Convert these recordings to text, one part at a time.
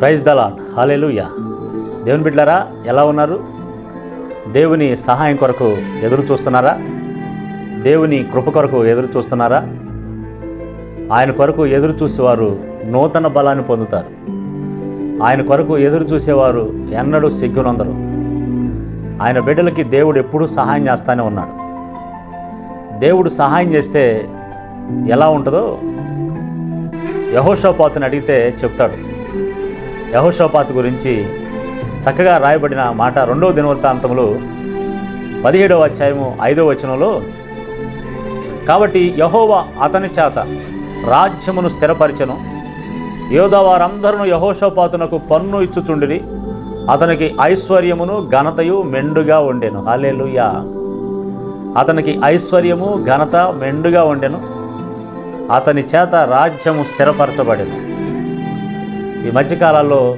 Praise దలాన్ hallelujah దేవుని బిడ్డారా ఎలా ఉన్నారు? దేవుని సహాయం కొరకు ఎదురు చూస్తున్నారా? దేవుని కృప కొరకు ఎదురు చూస్తున్నారా? ఆయన కొరకు ఎదురు చూసేవారు నూతన బలాన్ని పొందుతారు. ఆయన కొరకు ఎదురు చూసేవారు ఎన్నడూ సిగ్గునందరు. ఆయన బిడ్డలకి దేవుడు ఎప్పుడూ సహాయం చేస్తానే ఉన్నాడు. దేవుడు సహాయం చేస్తే ఎలా ఉంటుందో యహోషోపాతుని అడిగితే చెప్తాడు. యహోషోపాత్ గురించి చక్కగా రాయబడిన మాట రెండవ దినవృత్తాంతములు పదిహేడవ అధ్యాయము ఐదవ వచనంలో కాబట్టి యహోవా అతని చేత రాజ్యమును స్థిరపరిచెను. యోధా వారందరూ యహోషోపాతునకు పన్ను ఇచ్చుచుండిరి. అతనికి ఐశ్వర్యమును ఘనతయు మెండుగా ఉండెను. అలెలుయా అతనికి ఐశ్వర్యము ఘనత మెండుగా ఉండెను. అతని చేత రాజ్యము స్థిరపరచబడెను. ఈ మధ్యకాలాల్లో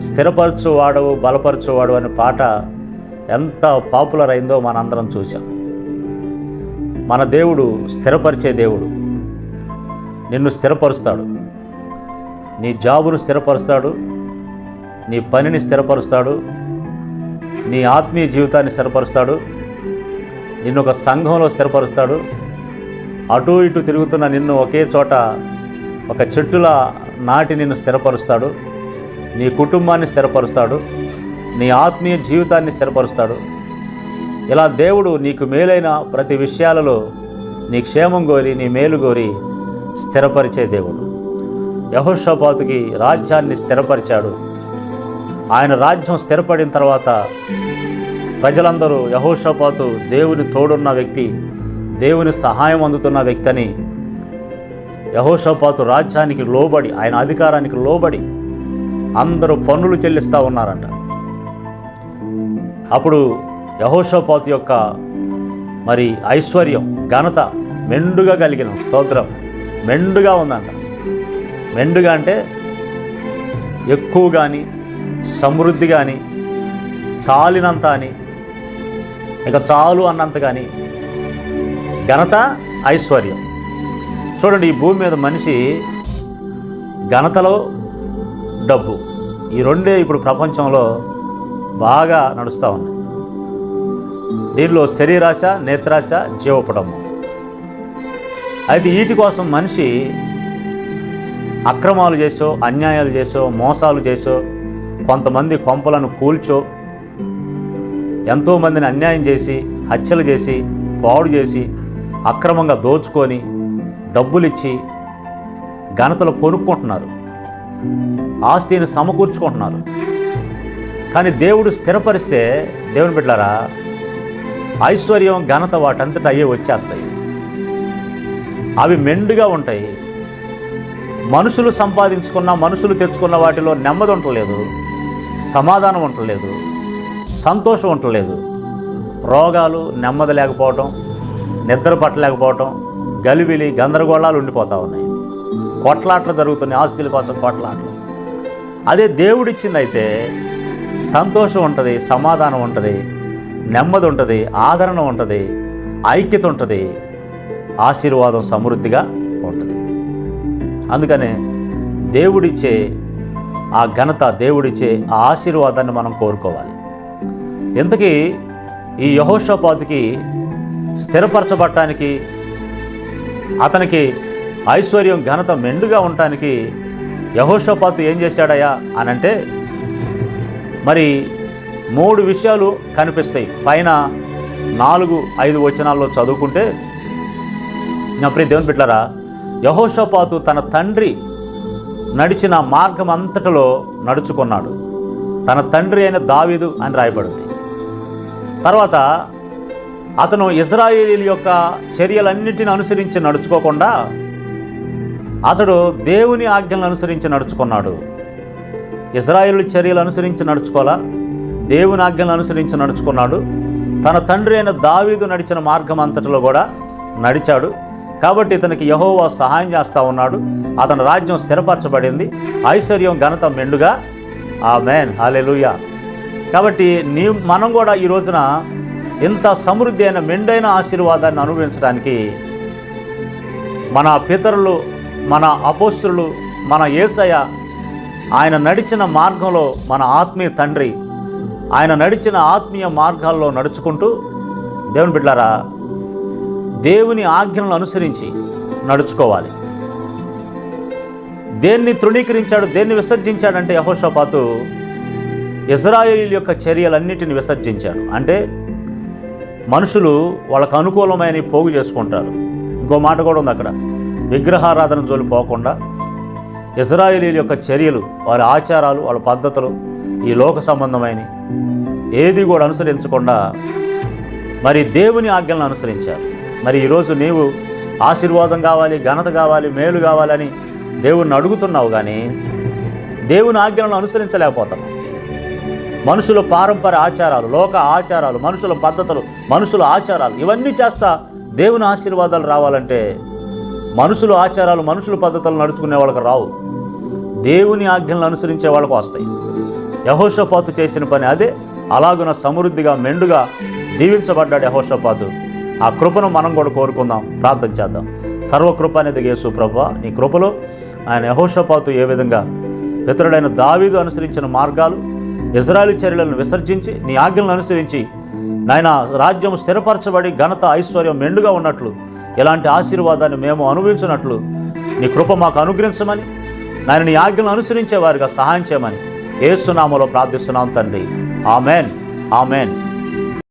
స్థిరపరచువాడు బలపరచువాడు అనే పాట ఎంత పాపులర్ అయిందో మనందరం చూసాం మన దేవుడు స్థిరపరిచే దేవుడు. నిన్ను స్థిరపరుస్తాడు. నీ జాబును స్థిరపరుస్తాడు. నీ పనిని స్థిరపరుస్తాడు. నీ ఆత్మీయ జీవితాన్ని స్థిరపరుస్తాడు. నిన్ను ఒక సంఘంలో స్థిరపరుస్తాడు. అటు ఇటు తిరుగుతున్న నిన్ను ఒకే చోట ఒక చెట్టులా నాటి నిన్ను స్థిరపరుస్తాడు. నీ కుటుంబాన్ని స్థిరపరుస్తాడు. నీ ఆత్మీయ జీవితాన్ని స్థిరపరుస్తాడు. ఇలా దేవుడు నీకు మేలైన ప్రతి విషయాలలో నీ క్షేమం కోరి నీ మేలు కోరి స్థిరపరిచే దేవుడు. యహోషపాతుకి రాజ్యాన్ని స్థిరపరిచాడు. ఆయన రాజ్యం స్థిరపడిన తర్వాత ప్రజలందరూ యహోషపాతు దేవుని తోడున్న వ్యక్తి దేవుని సహాయం అందుతున్న వ్యక్తి అని యహోషపాతు రాజ్యానికి లోబడి ఆయన అధికారానికి లోబడి అందరూ పన్నులు చెల్లిస్తూ ఉన్నారంట. అప్పుడు యహోషపాతు యొక్క మరి ఐశ్వర్యం ఘనత మెండుగా కలిగిన స్తోత్రం మెండుగా ఉందంట. మెండుగా అంటే ఎక్కువ కానీ సమృద్ధి కానీ చాలినంత అని ఇక చాలు అన్నంత కానీ ఘనత ఐశ్వర్యం. చూడండి ఈ భూమి మీద మనిషి ఘనతలో డబ్బు. ఈ రెండే ఇప్పుడు ప్రపంచంలో బాగా నడుస్తూ ఉన్నాయి. దీనిలో శరీరాశ నేత్రాశ జీవపడము అయితే వీటి కోసం మనిషి అక్రమాలు చేసో అన్యాయాలు చేసో మోసాలు చేసో కొంతమంది కొంపలను కూల్చో ఎంతోమందిని అన్యాయం చేసి హత్యలు చేసి పాడు చేసి అక్రమంగా దోచుకొని డబ్బులు ఇచ్చి ఘనతలు కొనుక్కుంటున్నారు. ఆస్తిని సమకూర్చుకుంటున్నారు. కానీ దేవుడు స్థిరపరిస్తే దేవుని బిడ్డారా ఐశ్వర్యం ఘనత వాటంతట అయ్యే వచ్చేస్తాయి. అవి మెండుగా ఉంటాయి. మనుషులు సంపాదించుకున్న మనుషులు తెచ్చుకున్న వాటిలో నెమ్మది ఉండలేదు సమాధానం ఉండలేదు సంతోషం ఉండలేదు రోగాలు నెమ్మది లేకపోవటం నిద్ర పట్టలేకపోవటం గలిబిలి గందరగోళాలు ఉండిపోతూ ఉన్నాయి. కొట్లాట్లు జరుగుతున్నాయి ఆస్తుల కోసం కొట్లాట్లు. అదే దేవుడిచ్చింది అయితే సంతోషం ఉంటుంది సమాధానం ఉంటుంది నెమ్మది ఉంటుంది ఆదరణ ఉంటుంది ఐక్యత ఉంటుంది ఆశీర్వాదం సమృద్ధిగా ఉంటుంది. అందుకనే దేవుడిచ్చే ఆ ఘనత దేవుడిచ్చే ఆ ఆశీర్వాదాన్ని మనం కోరుకోవాలి. ఇంతకీ ఈ యహోషపాతుకి స్థిరపరచబడటానికి అతనికి ఐశ్వర్యం ఘనత మెండుగా ఉండటానికి యహోషపాతు ఏం చేశాడయ్యా అని అంటే మరి మూడు విషయాలు కనిపిస్తాయి. పైన నాలుగు ఐదు వచనాల్లో చదువుకుంటే నా ప్రియ దేవుని బిడ్డలారా యహోషపాతు తన తండ్రి నడిచిన మార్గం అంతటిలో నడుచుకున్నాడు. తన తండ్రి అయిన దావీదు అని రాయబడింది. తర్వాత అతను ఇజ్రాయేలీల యొక్క చర్యలన్నిటిని అనుసరించి నడుచుకోకుండా అతడు దేవుని ఆజ్ఞలను అనుసరించి నడుచుకున్నాడు. ఇజ్రాయేల్ చర్యలు అనుసరించి నడుచుకోవాలా? దేవుని ఆజ్ఞలను అనుసరించి నడుచుకున్నాడు. తన తండ్రి అయిన దావీదు నడిచిన మార్గం అంతటిలో కూడా నడిచాడు. కాబట్టి ఇతనికి యహోవా సహాయం చేస్తూ ఉన్నాడు. అతని రాజ్యం స్థిరపరచబడింది. ఐశ్వర్యం ఘనత మెండుగా. ఆ మేన్ హాలెలుయా కాబట్టి నీ మనం కూడా ఈ రోజున ఇంత సమృద్ధి అయిన మెండైన ఆశీర్వాదాన్ని అనుభవించడానికి మన పితరులు మన అపోస్తులు మన ఏసయ ఆయన నడిచిన మార్గంలో మన ఆత్మీయ తండ్రి ఆయన నడిచిన ఆత్మీయ మార్గాల్లో నడుచుకుంటూ దేవుని బిడ్డారా దేవుని ఆజ్ఞలను అనుసరించి నడుచుకోవాలి. దేన్ని తృణీకరించాడు దేన్ని విసర్జించాడంటే యహోషపాతు ఇజ్రాయేల్ యొక్క చర్యలన్నిటిని విసర్జించాడు. అంటే మనుషులు వాళ్ళకు అనుకూలమైన పోగు చేసుకుంటారు. ఇంకో మాట కూడా ఉంది అక్కడ. విగ్రహారాధన జోలి పోకుండా ఇజ్రాయేలీల యొక్క చర్యలు వారి ఆచారాలు వాళ్ళ పద్ధతులు ఈ లోక సంబంధమైన ఏది కూడా అనుసరించకుండా మరి దేవుని ఆజ్ఞలను అనుసరించారు. మరి ఈరోజు నీవు ఆశీర్వాదం కావాలి ఘనత కావాలి మేలు కావాలని దేవుణ్ణి అడుగుతున్నావు కానీ దేవుని ఆజ్ఞలను అనుసరించలేకపోతున్నావు మనుషుల పారంపర ఆచారాలు లోక ఆచారాలు మనుషుల పద్ధతులు మనుషుల ఆచారాలు ఇవన్నీ చేస్తా దేవుని ఆశీర్వాదాలు రావాలంటే మనుషుల ఆచారాలు మనుషుల పద్ధతులు నడుచుకునే వాళ్ళకి రావు. దేవుని ఆజ్ఞలను అనుసరించే వాళ్ళకు వస్తాయి. యహోషపాతు చేసిన పని అదే. అలాగున సమృద్ధిగా మెండుగా దీవించబడ్డాడు యహోషపాతు. ఆ కృపను మనం కూడా కోరుకుందాం ప్రార్థన చేద్దాం. సర్వకృప అనేది యేసు ప్రభు నీ కృపలో ఆయన యహోషపాతు ఏ విధంగా ఇతరుడైన దావీదు అనుసరించిన మార్గాలు ఇజ్రాయలీ చర్యలను విసర్జించి నీ ఆజ్ఞలను అనుసరించి నాయన రాజ్యం స్థిరపరచబడి ఘనత ఐశ్వర్యం మెండుగా ఉన్నట్లు ఇలాంటి ఆశీర్వాదాన్ని మేము అనుభవించినట్లు నీ కృప మాకు అనుగ్రహించమని నాయన నీ ఆజ్ఞలను అనుసరించే వారిగా సహాయం చేయమని ఏసునామలో ప్రార్థిస్తున్నాం తండ్రి. ఆమెన్. ఆమెన్.